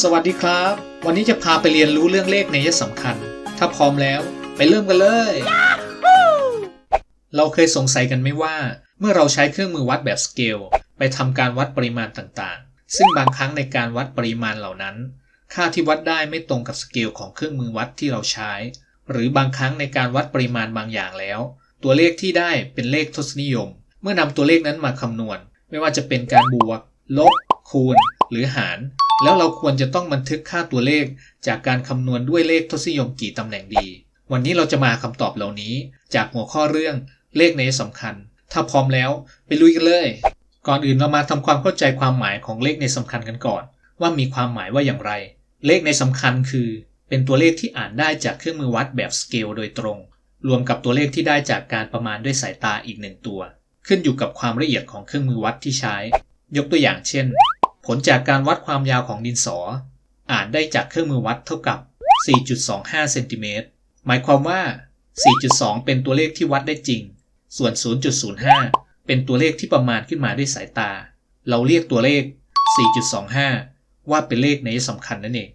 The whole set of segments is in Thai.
สวัสดีครับ วันนี้จะพาไปเรียนรู้เรื่องเลขในยสำคัญ ถ้าพร้อมแล้ว ไปเริ่มกันเลย เราเคยสงสัยกันไหมว่า เมื่อเราใช้เครื่องมือวัดแบบสเกลไปทำการวัดปริมาณต่างๆ ซึ่งบางครั้งในการวัดปริมาณเหล่านั้น ค่าที่วัดได้ไม่ตรงกับสเกลของเครื่องมือวัดที่เราใช้ หรือบางครั้งในการวัดปริมาณบางอย่างแล้ว ตัวเลขที่ได้เป็นเลขทศนิยม เมื่อนำตัวเลขนั้นมาคำนวณ ไม่ว่าจะเป็นการบวก ลบ คูณ หรือหารแล้วเราควรจะต้องบันทึกค่าตัวเลข จากการคำนวณด้วยเลขทศนิยมกี่ตำแหน่งดี วันนี้เราจะมาคำตอบเหล่านี้ จากหัวข้อเรื่องเลขในสำคัญ ถ้าพร้อมแล้วไปลุยกันเลย ก่อนอื่นเรามาทำความเข้าใจความหมายของเลขในสำคัญกันก่อน ว่ามีความหมายว่าอย่างไร เลขในสำคัญคือ เป็นตัวเลขที่อ่านได้จากเครื่องมือวัดแบบสเกลโดยตรง รวมกับตัวเลขที่ได้จากการประมาณด้วยสายตาอีกหนึ่งตัว ขึ้นอยู่กับความละเอียดของเครื่องมือวัดที่ใช้ ยกตัวอย่างเช่น ผลจากการวัดความยาวของดินสอ อ่านได้จากเครื่องมือวัดเท่ากับ 4.25 เซนติเมตร หมายความว่า 4.2 เป็นตัวเลขที่วัดได้จริง ส่วน 0.05 เป็นตัวเลขที่ประมาณขึ้นมาด้วยสายตา เราเรียกตัวเลข 4.25 ว่าเป็นเลขในสำคัญนั่นเอง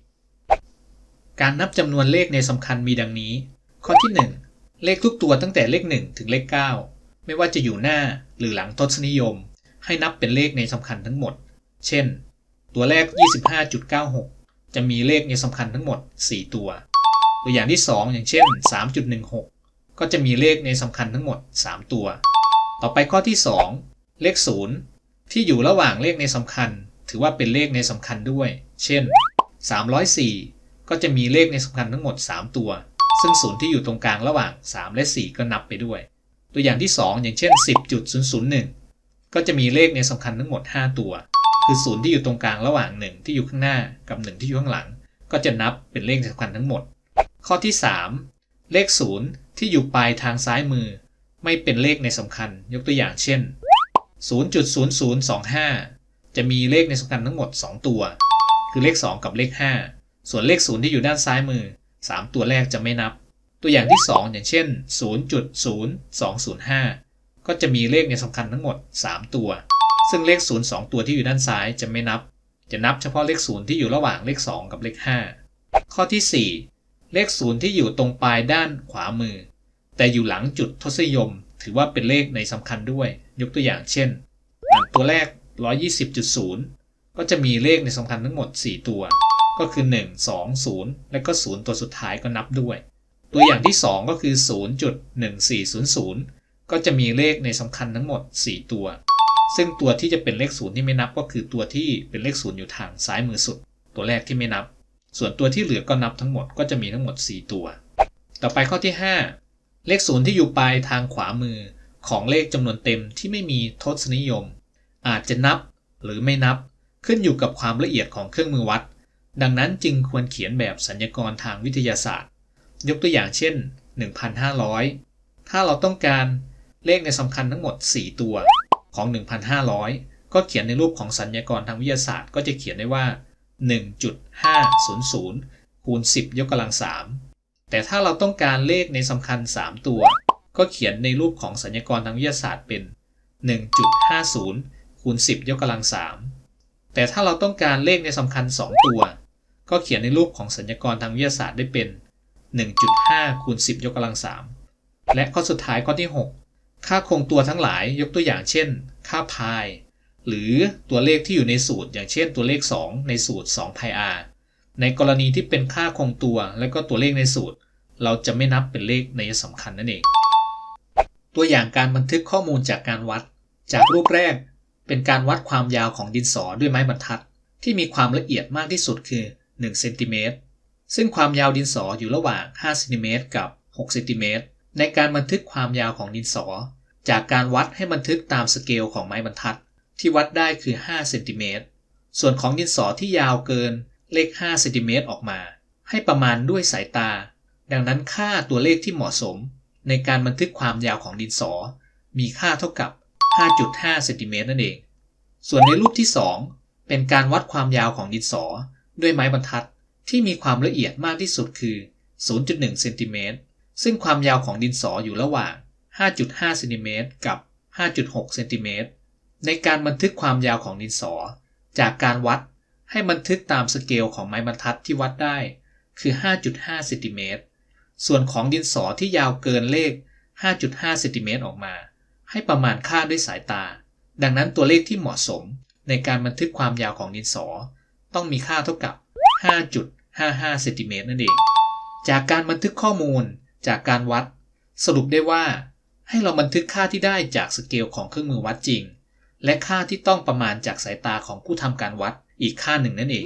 การนับจำนวนเลขในสำคัญมีดังนี้ ข้อที่ 1 เลขทุกตัวตั้งแต่เลข 1 ถึงเลข 9 ไม่ว่าจะอยู่หน้าหรือหลังทศนิยม ให้นับเป็นเลขในสำคัญทั้งหมด เช่น ตัวแรก 25.96 จะมีเลขในสำคัญทั้งหมด 4 ตัว ตัวอย่างที่ 2 อย่างเช่น 3.16 ก็จะมีเลขในสำคัญทั้งหมด 3 ตัว ต่อไปข้อที่ 2 เลข 0 ที่อยู่ระหว่างเลขในสำคัญ ถือว่าเป็นเลขในสำคัญด้วย เช่น 304 ก็จะมีเลขในสำคัญทั้งหมด 3 ตัว ซึ่งศูนย์ที่อยู่ตรงกลางระหว่าง 3 และ 4 ก็นับไปด้วย ตัวอย่างที่ 2 อย่างเช่น 10.001 ก็จะมีเลขในสำคัญทั้งหมด 5 ตัว คือศูนย์ที่อยู่ตรงกลางระหว่าง 1 ที่อยู่ข้างหน้ากับ 1 ที่อยู่ข้างหลัง ก็จะนับเป็นเลขสำคัญทั้งหมด ข้อที่ 3 เลข 0 ที่อยู่ปลายทางซ้ายมือ ไม่เป็นเลขในสำคัญ ยกตัวอย่างเช่น 0.0025 จะมีเลขในสำคัญทั้งหมด 2 ตัว คือเลข 2 กับเลข 5 ส่วนเลข 0 ที่อยู่ด้านซ้ายมือ 3 ตัวแรกจะไม่นับ ตัวอย่างที่ 2 อย่างเช่น 0.0205 ก็จะมีเลขในสำคัญทั้งหมด 3 ตัว ซึ่งเลข 0 2 ตัวที่อยู่ด้านซ้ายจะไม่นับ จะนับเฉพาะเลข 0 ที่อยู่ระหว่างเลข 2 กับเลข 5 ข้อที่ 4 เลข 0 ที่อยู่ตรงปลายด้านขวามือ แต่อยู่หลังจุดทศนิยม ถือว่าเป็นเลขในสำคัญด้วย ยกตัวอย่างเช่นอันตัวแรก 120.0 ก็จะมีเลขในสำคัญทั้งหมด 4 ตัว ก็คือ 1 2 0 และก็ 0 ตัวสุดท้ายก็นับด้วย ตัวอย่างที่ 2 ก็คือ 0.1400 ก็จะมีเลขในสำคัญทั้งหมด 4 ตัว ซึ่งตัวที่จะเป็นเลข0ที่ไม่นับก็คือตัวที่เป็นเลข0อยู่ทางซ้ายมือสุด ตัวแรกที่ไม่นับ ส่วนตัวที่เหลือก็นับทั้งหมดก็จะมีทั้งหมด 4 ตัว ต่อไปข้อที่ 5 เลข0ที่อยู่ปลายทางขวามือของเลขจำนวนเต็มที่ไม่มีทศนิยม อาจจะนับหรือไม่นับขึ้นอยู่กับความละเอียดของเครื่องมือวัด ดังนั้นจึงควรเขียนแบบสัญญกรทางวิทยาศาสตร์ ยกตัวอย่างเช่น 1,500 ถ้าเราต้องการเลขในสำคัญทั้งหมด 4 ตัว ของ 1,500 ก็เขียนในรูปของสัญญากรทางวิทยาศาสตร์ ก็จะเขียนได้ว่า 1.500 คูณ 10 ยกกำลัง 3 แต่ถ้าเราต้องการเลขในสำคัญ 3 ตัว ก็เขียนในรูปของสัญญากรทางวิทยาศาสตร์เป็น 1.50 คูณ 10 ยกกำลัง 3 แต่ถ้าเราต้องการเลขในสำคัญ 2 ตัว ก็เขียนในรูปของสัญญากรทางวิทยาศาสตร์ได้เป็น 1.5 คูณ 10 ยกกำลัง 3 และข้อสุดท้ายข้อที่ 6 ค่าคงตัวทั้งหลายยกตัวอย่างเช่น ค่าพายหรือตัวเลขที่อยู่ในสูตร อย่างเช่นตัวเลข 2 ในสูตร2 pi r ในกรณีที่เป็นค่าคงตัวและก็ตัวเลขในสูตร เราจะไม่นับเป็นเลขในสำคัญนั่นเอง ตัวอย่างการบันทึกข้อมูลจากการวัด จากรูปแรก เป็นการวัดความยาวของดินสอด้วยไม้บรรทัด ที่มีความละเอียดมากที่สุดคือ1เซนติเมตรซึ่งความยาวดินสออยู่ระหว่าง5เซนติเมตรกับ6เซนติเมตร ในการบันทึกความยาวของดินสอ จากการวัดให้บันทึกตามสเกลของไม้บรรทัด ที่วัดได้คือ5เซนติเมตรส่วนของดินสอที่ยาวเกินเลข5เซนติเมตรออกมา ให้ประมาณด้วยสายตา ดังนั้นค่าตัวเลขที่เหมาะสม ในการบันทึกความยาวของดินสอ มีค่าเท่ากับ 5.5เซนติเมตรนั่นเอง ส่วนในรูปที่ 2 เป็นการวัดความยาวของดินสอ ด้วยไม้บรรทัดที่มีความละเอียดมากที่สุดคือ 0.1เซนติเมตร ซึ่งความยาวของดินสออยู่ระหว่าง 5.5เซนติเมตรกับ 5.6เซนติเมตรในการบันทึกความยาวของดินสอ จากการวัดให้บันทึกตามสเกลของไม้บรรทัดที่วัดได้ คือ 5.5เซนติเมตรส่วนของดินสอที่ยาวเกินเลข 5.5เซนติเมตรออกมา ให้ประมาณค่าด้วยสายตา ดังนั้นตัวเลขที่เหมาะสมในการบันทึกความยาวของดินสอ ต้องมีค่าเท่ากับ 5.55เซนติเมตรนั่นเอง จากการบันทึกข้อมูล จากการวัด สรุปได้ว่า ให้เราบันทึกค่าที่ได้จากสเกลของเครื่องมือวัดจริง และค่าที่ต้องประมาณจากสายตาของผู้ทำการวัดอีกค่าหนึ่งนั่นเอง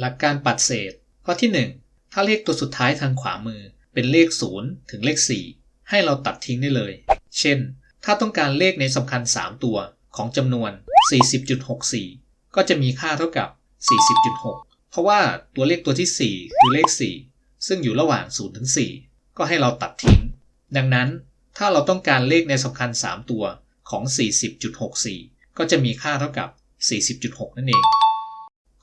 หลักการปัดเศษ ข้อที่ 1 ถ้าเลขตัวสุดท้ายทางขวามือเป็นเลข 0 ถึงเลข 4 ให้เราตัดทิ้งได้เลย เช่น ถ้าต้องการเลขในสำคัญ 3 ตัวของจำนวน 40.64 ก็จะมีค่าเท่ากับ 40.6 เพราะว่าตัวเลขตัวที่ 4 คือเลข 4 ซึ่งอยู่ระหว่าง0ถึง4ก็ให้เราตัดทิ้ง ดังนั้นถ้าเราต้องการเลขในสำคัญ 3 ตัวของ 40.64 ก็จะมีค่าเท่ากับ 40.6 นั่นเอง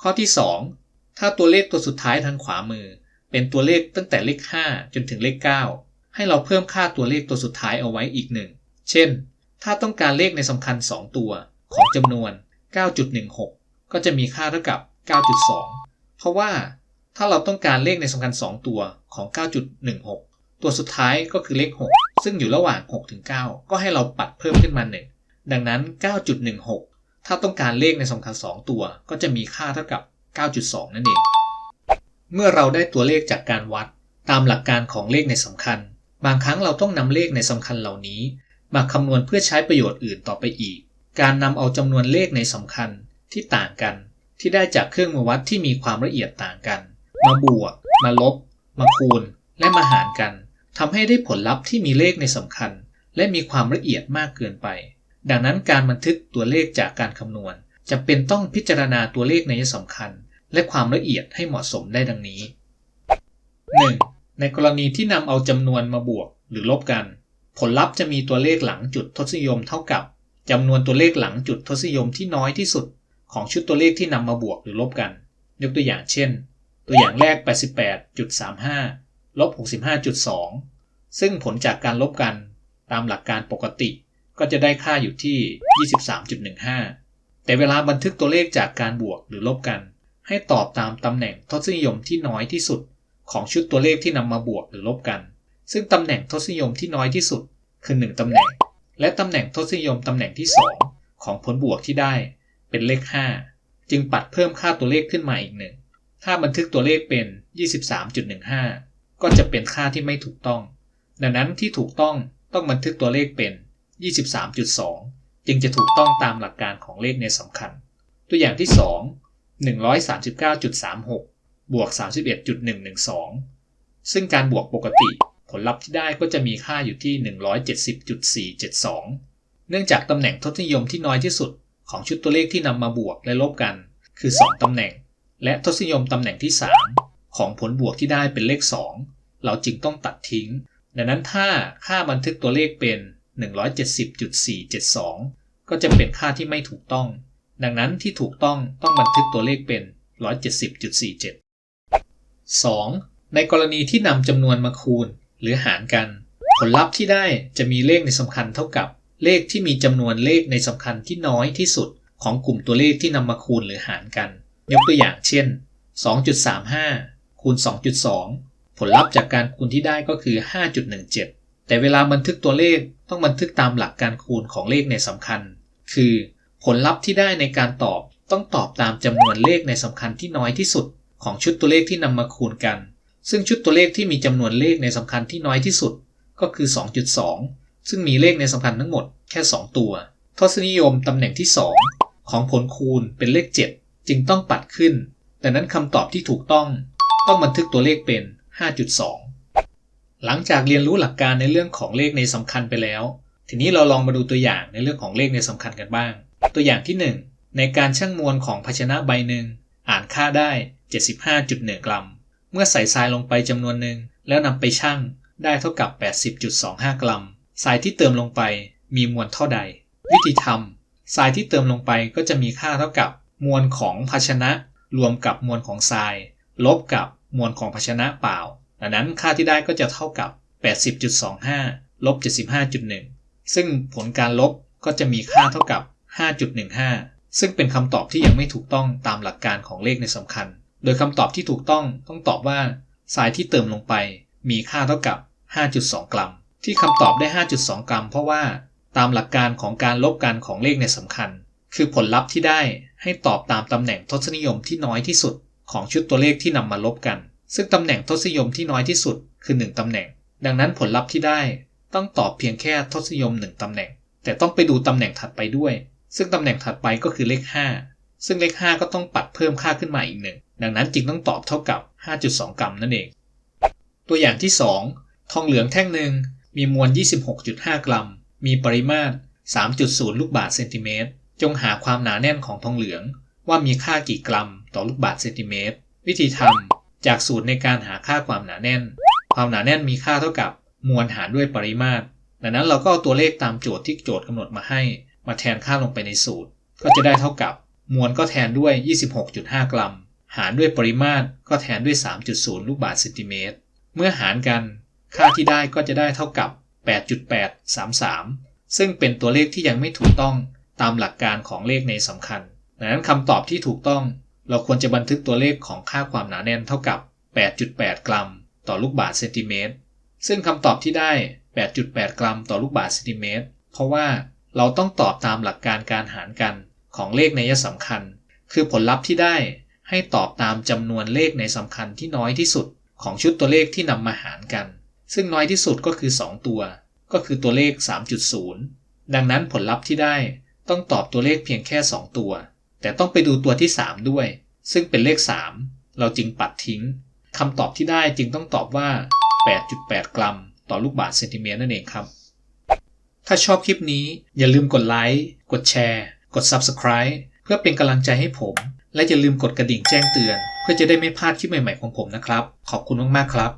ข้อที่ 2 ถ้าตัวเลขตัวสุดท้ายทางขวามือ เป็นตัวเลขตั้งแต่เลข 5 จนถึงเลข 9 ให้เราเพิ่มค่าตัวเลขตัวสุดท้ายเอาไว้อีกหนึ่ง เช่น ถ้าต้องการเลขในสำคัญ 2 ตัวของจำนวน 9.16 ก็จะมีค่าเท่ากับ 9.2 เพราะว่า ถ้าเราต้องการเลขในสำคัญ 2 ตัวของ 9.16 ตัวสุดท้ายก็คือเลข 6 ซึ่งอยู่ระหว่าง6ถึง9ก็ให้เราปัดเพิ่มขึ้นมา 1 ดังนั้น 9.16 ถ้าต้องการเลขในสำคัญ 2 ตัวก็จะมีค่าเท่ากับ 9.2 นั่นเอง เมื่อเราได้ตัวเลขจากการวัดตามหลักการของเลขในสำคัญ บางครั้งเราต้องนำเลขในสำคัญเหล่านี้ มาคำนวณเพื่อใช้ประโยชน์อื่นต่อไปอีก การนำเอาจำนวนเลขในสำคัญที่ต่างกัน ที่ได้จากเครื่องมือวัดที่มีความละเอียดต่างกัน มาบวก มาลบ มาคูณ และมาหารกันทำให้ได้ผลลัพธ์ที่มีเลขในสำคัญ และมีความละเอียดมากเกินไป ดังนั้นการบันทึกตัวเลขจากการคำนวณจะเป็นต้องพิจารณาตัวเลขในสำคัญ และความละเอียดให้เหมาะสมได้ดังนี้ 1. ในกรณีที่นำเอาจำนวนมาบวกหรือลบกัน ผลลัพธ์จะมีตัวเลขหลังจุดทศนิยมเท่ากับจำนวนตัวเลขหลังจุดทศนิยมที่น้อยที่สุด ของชุดตัวเลขที่นำมาบวกหรือลบกัน ยกตัวอย่างเช่น ตัวอย่างแรก 88.35 ลบ 65.2 ซึ่งผลจากการลบกันตามหลักการปกติ ก็จะได้ค่าอยู่ที่ 23.15 แต่เวลาบันทึกตัวเลขจากการบวกหรือลบกัน ให้ตอบตามตำแหน่งทศนิยมที่น้อยที่สุด ของชุดตัวเลขที่นำมาบวกหรือลบกัน ซึ่งตำแหน่งทศนิยมที่น้อยที่สุด คือ 1ตำแหน่ง และตำแหน่งทศนิยมตำแหน่งที่ 2 ของผลบวกที่ได้เป็นเลข 5 จึงปัดเพิ่มค่าตัวเลขขึ้นมาอีกหนึ่ง ถ้าบันทึกตัวเลขเป็น 23.15 ก็จะเป็นค่าที่ไม่ถูกต้อง ดังนั้นที่ถูกต้องต้องบันทึกตัวเลขเป็น 23.2 จึงจะถูกต้องตามหลักการของเลขในสำคัญ ตัวอย่างที่ 2 139.36 บวก 31.112 ซึ่งการบวกปกติ ผลลัพธ์ที่ได้ก็จะมีค่าอยู่ที่ 170.472 เนื่องจากตำแหน่งทศนิยมที่น้อยที่สุดของชุดตัวเลขที่นำมาบวกและลบกัน คือ 2ตำแหน่ง และทศนิยมตำแหน่งที่ 3 ของผลบวกที่ได้เป็นเลข 2 เราจึงต้องตัดทิ้ง ดังนั้นถ้าค่าบันทึกตัวเลขเป็น 170.472 ก็จะเป็นค่าที่ไม่ถูกต้อง ดังนั้นที่ถูกต้องต้องบันทึกตัวเลขเป็น 170.47 2. ในกรณีที่นำจำนวนมาคูณหรือหารกัน ผลลัพธ์ที่ได้จะมีเลขในสำคัญเท่ากับเลขที่มีจำนวนเลขในสำคัญที่น้อยที่สุดของกลุ่มตัวเลขที่นำมาคูณหรือหารกัน ยกตัวอย่างเช่น 2.35 คูณ 2.2 ผลลัพธ์จากการคูณที่ได้ก็คือ 5.17 แต่เวลาบันทึกตัวเลขต้องบันทึกตามหลักการคูณของเลขในสำคัญ คือ ผลลัพธ์ที่ได้ในการตอบต้องตอบตามจำนวนเลขในสำคัญที่น้อยที่สุด ของชุดตัวเลขที่นำมาคูณกัน ซึ่งชุดตัวเลขที่มีจำนวนเลขในสำคัญที่น้อยที่สุด ก็คือ 2.2 ซึ่งมีเลขในสำคัญทั้งหมดแค่ 2 ตัวทศนิยมตำแหน่งที่ 2 ของผลคูณเป็นเลข 7 จึงต้องปัดขึ้น ดังนั้นคำตอบที่ถูกต้องต้องบันทึกตัวเลขเป็น 5.2 หลังจากเรียนรู้หลักการในเรื่องของเลขในสำคัญไปแล้ว ทีนี้เราลองมาดูตัวอย่างในเรื่องของเลขในสำคัญกันบ้าง ตัวอย่างที่ 1 ในการชั่งมวลของภาชนะใบหนึ่งอ่านค่าได้ 75.1 กรัม เมื่อใส่ทรายลงไปจำนวนหนึ่งแล้วนำไปชั่งได้เท่ากับ 80.25 กรัม ทรายที่เติมลงไปมีมวลเท่าใด วิธีทำทรายที่เติมลงไปก็จะมีค่าเท่ากับ มวลของภาชนะ รวมกับมวลของทราย ลบกับมวลของภาชนะเปล่า ดังนั้นค่าที่ได้ก็จะเท่ากับ 80.25 ลบ 75.1 ซึ่งผลการลบก็จะมีค่าเท่ากับ 5.15 ซึ่งเป็นคำตอบที่ยังไม่ถูกต้องตามหลักการของเลขในสำคัญ โดยคำตอบที่ถูกต้องต้องตอบว่าทรายที่เติมลงไปมีค่าเท่ากับ 5.2 กรัม ที่คำตอบได้ 5.2 กรัม เพราะว่าตามหลักการของการลบกันของเลขในสำคัญ คือผลลัพธ์ที่ได้ ให้ตอบตามตำแหน่งทศนิยมที่น้อยที่สุดของชุดตัวเลขที่นำมาลบกัน ซึ่งตำแหน่งทศนิยมที่น้อยที่สุดคือ 1ตำแหน่ง ดังนั้นผลลัพธ์ที่ได้ต้องตอบเพียงแค่ทศนิยม 1ตำแหน่ง แต่ต้องไปดูตำแหน่งถัดไปด้วย ซึ่งตำแหน่งถัดไปก็คือเลข 5 ซึ่งเลข 5 ก็ต้องปัดเพิ่มค่าขึ้นมาอีกหนึ่งดังนั้นจึงต้องตอบเท่ากับ 5.2 กรัมนั่นเอง ตัวอย่างที่ 2 ทองเหลืองแท่งหนึ่งมีมวล 26.5 กรัม มีปริมาตร 3.0 ลูกบาศก์เซนติเมตร จงหาความหนาแน่นของทองเหลือง ว่ามีค่ากี่กรัมต่อลูกบาศก์เซนติเมตร วิธีทำจากสูตรในการหาค่าความหนาแน่น ความหนาแน่นมีค่าเท่ากับมวลหารด้วยปริมาตร ดังนั้นเราก็เอาตัวเลขตามโจทย์ที่โจทย์กำหนดมาให้ มาแทนค่าลงไปในสูตร ก็จะได้เท่ากับ มวลก็แทนด้วย 26.5 กรัม หารด้วยปริมาตรก็แทนด้วย 3.0 ลูกบาศก์เซนติเมตร เมื่อหารกัน ค่าที่ได้ก็จะได้เท่ากับ 8.833 ซึ่งเป็นตัวเลขที่ยังไม่ถูกต้อง ตามหลักการของเลขในสำคัญดังนั้นคำตอบที่ถูกต้อง เราควรจะบันทึกตัวเลขของค่าความหนาแน่นเท่ากับ 8.8 กรัม ต่อลูกบาศก์เซนติเมตร ซึ่งคำตอบที่ได้ 8.8 กรัม ต่อลูกบาศก์เซนติเมตร เพราะว่าเราต้องตอบตามหลักการการหารกันของเลขในยสำคัญ คือผลลัพธ์ที่ได้ให้ตอบตามจำนวนเลขในสำคัญที่น้อยที่สุดของชุดตัวเลขที่นำมาหารกัน ซึ่งน้อยที่สุดก็คือ 2 ตัว ก็คือตัวเลข 3.0 ดังนั้นผลลัพธ์ที่ได้ ต้องตอบตัวเลขเพียงแค่ 2 ตัว แต่ต้องไปดูตัวที่ 3 ด้วย ซึ่งเป็นเลข 3 เราจึงปัดทิ้งคำตอบที่ได้จึงต้องตอบว่า 8.8 กรัม ต่อลูกบาศก์เซนติเมตรนั่นเองครับ ถ้าชอบคลิปนี้อย่าลืมกดไลค์ กดแชร์ กด Subscribe เพื่อเป็นกำลังใจให้ผม และอย่าลืมกดกระดิ่งแจ้งเตือน เพื่อจะได้ไม่พลาดคลิปใหม่ๆของผมนะครับ ขอบคุณมากๆครับ